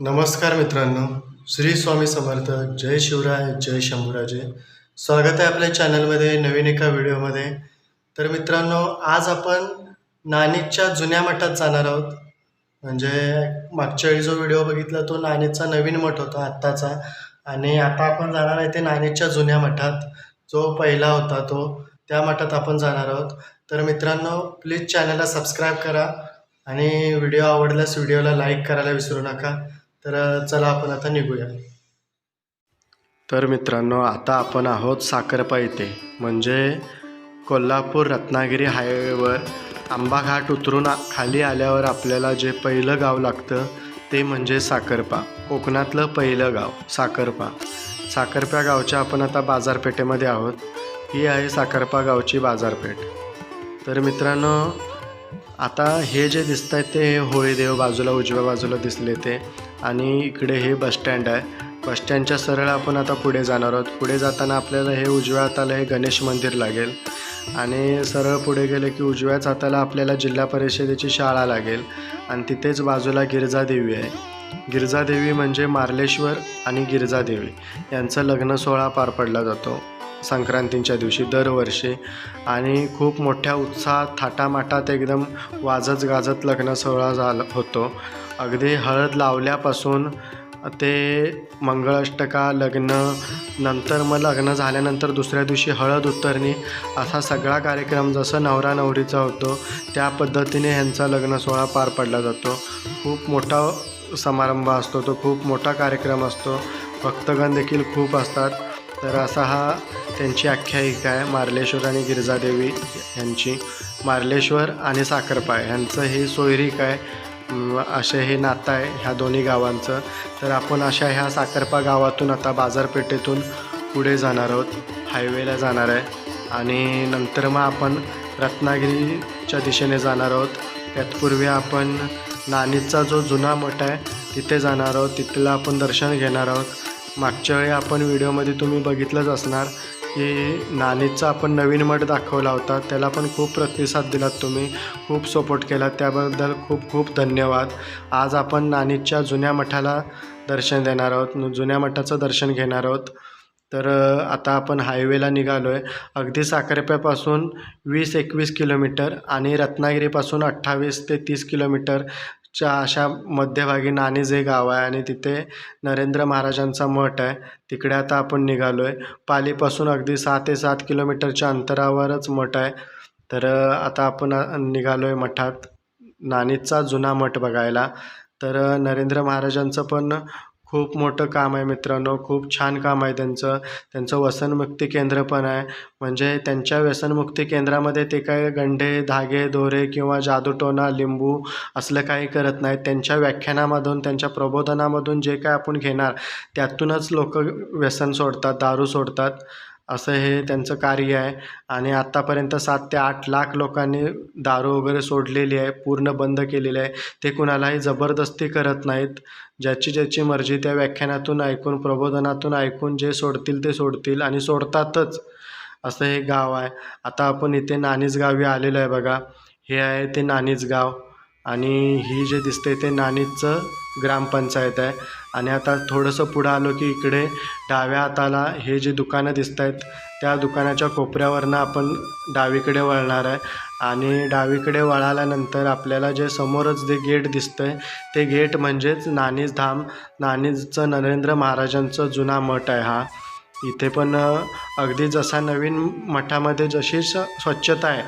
नमस्कार मित्रांनो श्री स्वामी समर्थ जय शिवराय जय शंभूराजे. स्वागत आहे आपल्या चॅनलमध्ये नवीन एका व्हिडिओमध्ये. तर मित्रांनो आज आपण नाणिकच्या जुन्या मठात जाणार आहोत. म्हणजे मागच्या वेळी जो व्हिडिओ बघितला तो नाणिकचा नवीन मठ होता आत्ताचा. आणि आता आपण जाणार आहे ते नाणिकच्या जुन्या मठात. जो पहिला होता तो त्या मठात आपण जाणार आहोत. तर मित्रांनो प्लीज चॅनलला सबस्क्राईब करा. आणि व्हिडिओ आवडल्यास व्हिडिओला लाईक करायला विसरू नका. तर चला आपण आता निघूया. तर मित्रांनो आता आपण आहोत साखरपा इथे. म्हणजे कोल्हापूर रत्नागिरी हायवेवर आंबा घाट उतरून खाली आल्यावर आपल्याला जे पहिलं गाव लागतं ते म्हणजे साखरपा. कोकणातलं पहिलं गाव साखरपा. साखरपा गावच्या आपण आता बाजारपेठेमध्ये आहोत. ही आहे साखरपा गावची बाजारपेठ. तर मित्रांनो आता हे जे दिसत आहेत ते हे होळीदेव बाजूला उजव्या बाजूला दिसले ते. आणि इकडे हे बसस्टँड आहे. बसस्टँडच्या सरळ आपण आता पुढे जाणार आहोत. पुढे जाताना आपल्याला हे उजव्या हाताला हे गणेश मंदिर लागेल. आणि सरळ पुढे गेले की उजव्याच हाताला आपल्याला जिल्हा परिषदेची शाळा लागेल. आणि तिथेच बाजूला गिरजादेवी आहे. गिरजादेवी म्हणजे मार्लेश्वर आणि गिरजादेवी यांचं लग्न सोहळा पार पडला जातो. संक्रांतीच्या दिवशी दरवर्षी आणि खूप मोठ्या उत्साहात थाटामाटात एकदम वाजत गाजत लग्न सोहळा झाला होतो. अगदी हळद लावल्यापासून ते मंगळाष्टका लग्न नंतर मग लग्न झाल्यानंतर दुसऱ्या दिवशी हळद उतरणी असा सगळा कार्यक्रम जसं नवरा नवरीचा होतो त्या पद्धतीने ह्यांचा लग्न सोहळा पार पडला जातो. खूप मोठा समारंभ असतो तो खूप मोठा कार्यक्रम असतो. भक्तगण देखील खूप असतात. तर असा हा त्यांची आख्यायिका आहे मार्लेश्वर आणि गिरजादेवी यांची. मार्लेश्वर आणि साखरपाळ यांचं हे सोयरीक आहे असे हे नातं आहे ह्या दोन्ही गावांचं. तर आपण अशा ह्या साखरपा गावातून आता बाजारपेठेतून पुढे जाणार आहोत हायवेला जाणार आहे. आणि नंतर मग आपण रत्नागिरीच्या दिशेने जाणार आहोत. त्यातपूर्वी आपण नाणीचा जो जुना मठ आहे तिथे जाणार आहोत. तिथलं आपण दर्शन घेणार आहोत. मागच्या वेळी आपण व्हिडिओमध्ये तुम्ही बघितलंच असणार की नाणीचा आपण नवीन मठ दाखवला होता त्याला पण खूप प्रतिसाद दिलात तुम्ही खूप सपोर्ट केला त्याबद्दल खूप खूप धन्यवाद. आज आपण नाणीच्या जुन्या मठाला दर्शन देणार आहोत जुन्या मठाचं दर्शन घेणार आहोत. तर आता आपण हायवेला निघालो आहे अगदी साखरप्यापासून वीस एकवीस किलोमीटर आणि रत्नागिरीपासून अठ्ठावीस ते तीस किलोमीटर च्या अशा मध्यभागी नाणी जे गाव आहे आणि तिथे नरेंद्र महाराजांचा मठ आहे. तिकडे आता आपण निघालो आहे पालीपासून अगदी सहा ते सात किलोमीटरच्या अंतरावरच मठ आहे. तर आता आपण निघालो आहे मठात. नाणीचा जुना मठ बघायला. तर नरेंद्र महाराजांचं पण खूप मोठं काम आहे मित्रांनो खूप छान काम आहे त्यांचं. त्यांचं व्यसनमुक्ती केंद्र पण आहे. म्हणजे त्यांच्या व्यसनमुक्ती केंद्रामध्ये ते काय गंडे धागे दोरे किंवा जादूटोणा लिंबू असलं काही करत नाहीत. त्यांच्या व्याख्यानामधून त्यांच्या प्रबोधनामधून जे काय आपण घेणार त्यातूनच लोक व्यसन सोडतात दारू सोडतात. असं हे त्यांचं कार्य आहे. आणि आत्तापर्यंत सात ते आठ लाख लोकांनी दारू वगैरे सोडलेली आहे पूर्ण बंद केलेली आहे. ते कुणालाही जबरदस्ती करत नाहीत. ज्याची ज्याची मर्जी त्या व्याख्यानातून ऐकून प्रबोधनातून ऐकून जे सोडतील ते सोडतील आणि सोडतातच असं हे गाव आहे. आता आपण इथे नाणीज गावी आलेलो आहे बघा. हे आहे ते नाणीज गाव. आणि ही जे दिसते ते नाणीजचं ग्रामपंचायत आहे. आणि आता थोडंसं पुढं आलो की इकडे डाव्या हाताला हे जे दुकानं दिसत आहेत त्या दुकानाच्या कोपऱ्यावरनं आपण डावीकडे वळणार आहे. आणि डावीकडे वळाल्यानंतर आपल्याला जे समोरच जे गेट दिसतं आहे ते गेट म्हणजेच नाणीज धाम नाणीजचं नरेंद्र महाराजांचं जुना मठ आहे हा. इथे पण अगदी जसा नवीन मठामध्ये जशी स्वच्छता आहे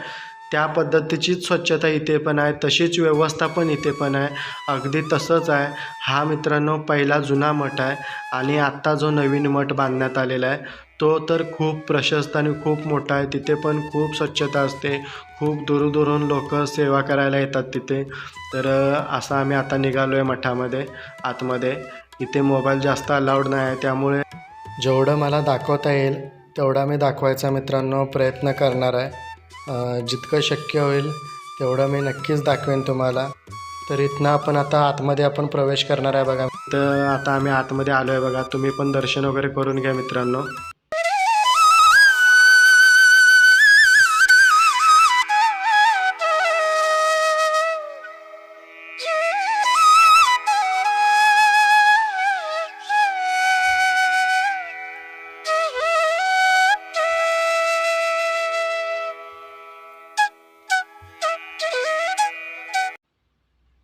त्या पद्धतीचीच स्वच्छता इथे पण आहे तशीच व्यवस्था पण इथे पण आहे. अगदी तसंच आहे. हा मित्रांनो पहिला जुना मठ आहे आणि आत्ता जो नवीन मठ बांधण्यात आलेला आहे तो तर खूप प्रशस्त आणि खूप मोठा आहे. तिथे पण खूप स्वच्छता असते. खूप दूरदूरून लोक सेवा करायला येतात तिथे. तर असं आम्ही आता निघालो आहे मठामध्ये आतमध्ये. इथे मोबाईल जास्त अलाउड नाही आहे त्यामुळे जेवढं मला दाखवता येईल तेवढा मी दाखवायचा मित्रांनो प्रयत्न करणार आहे. जितकं शक्य होईल तेवढं मी नक्कीच दाखवेन तुम्हाला. तर इथनं आपण आता आतमध्ये आपण प्रवेश करणार आहे बघा. तर आता आम्ही आतमध्ये आलो आहे बघा. तुम्ही पण दर्शन वगैरे करून घ्या मित्रांनो.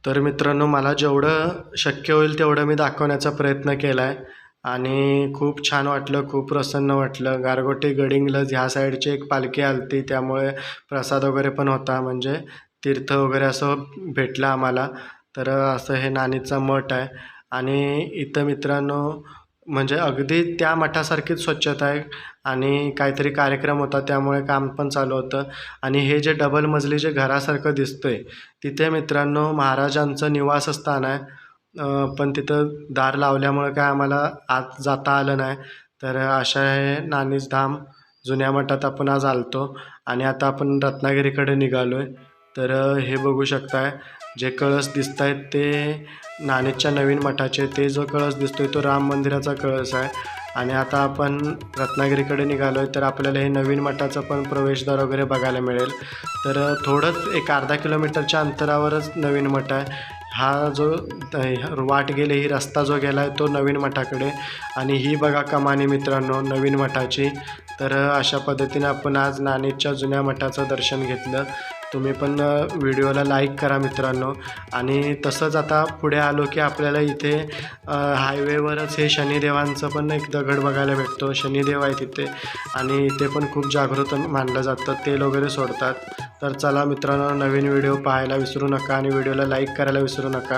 तर मित्रांनो मला जेवढं शक्य होईल तेवढं मी दाखवण्याचा प्रयत्न केला आहे आणि खूप छान वाटलं खूप प्रसन्न वाटलं. गारगोटी गडिंगलज ह्या साईडची एक पालखी आलती त्यामुळे प्रसाद वगैरे पण होता. म्हणजे तीर्थ वगैरे असं भेटलं आम्हाला. तर असं हे नाणीचा मठ आहे. आणि इथं मित्रांनो म्हणजे अगदी त्या मठासारखीच स्वच्छता आहे आणि काहीतरी कार्यक्रम होता त्यामुळे काम पण चालू होतं. आणि हे जे डबल मजली जे घरासारखं दिसतंय तिथे मित्रांनो महाराजांचं निवासस्थान आहे. पण तिथं दार लावल्यामुळे काय आम्हाला आत जाता आलं नाही. तर अशा हे नानीज धाम जुन्या मठात आपण आज आलतो आणि आता आपण रत्नागिरीकडे निघालो आहे तर हे बघू शकताय जे कळस दिसत आहेत ते नाणेच्या नवीन मठाचे ते जो कळस दिसतोय तो राम मंदिराचा कळस आहे. आणि आता आपण रत्नागिरीकडे निघालो आहे तर आपल्याला हे नवीन मठाचं पण प्रवेशद्वार वगैरे बघायला मिळेल. तर थोडंच एक अर्धा किलोमीटरच्या अंतरावरच नवीन मठ आहे. हा जो वाट गेले ही रस्ता जो गेला आहे तो नवीन मठाकडे. आणि ही बघा कमानी मित्रांनो नवीन मठाची. तर अशा पद्धतीने आपण आज नाणेच्या जुन्या मठाचं दर्शन घेतलं. तुम्ही पण व्हिडिओला लाईक करा मित्रांनो. आणि तसंच आता पुढे आलो की आपल्याला इथे हायवेवरच हे शनिदेवांचं पण एक दगड बघायला भेटतो. शनिदेव आहे तिथे आणि इथे पण खूप जागृत मानलं जातं. तेल वगैरे सोडतात. तर चला मित्रांनो नवीन व्हिडिओ पाहायला विसरू नका आणि व्हिडिओला लाईक करायला विसरू नका.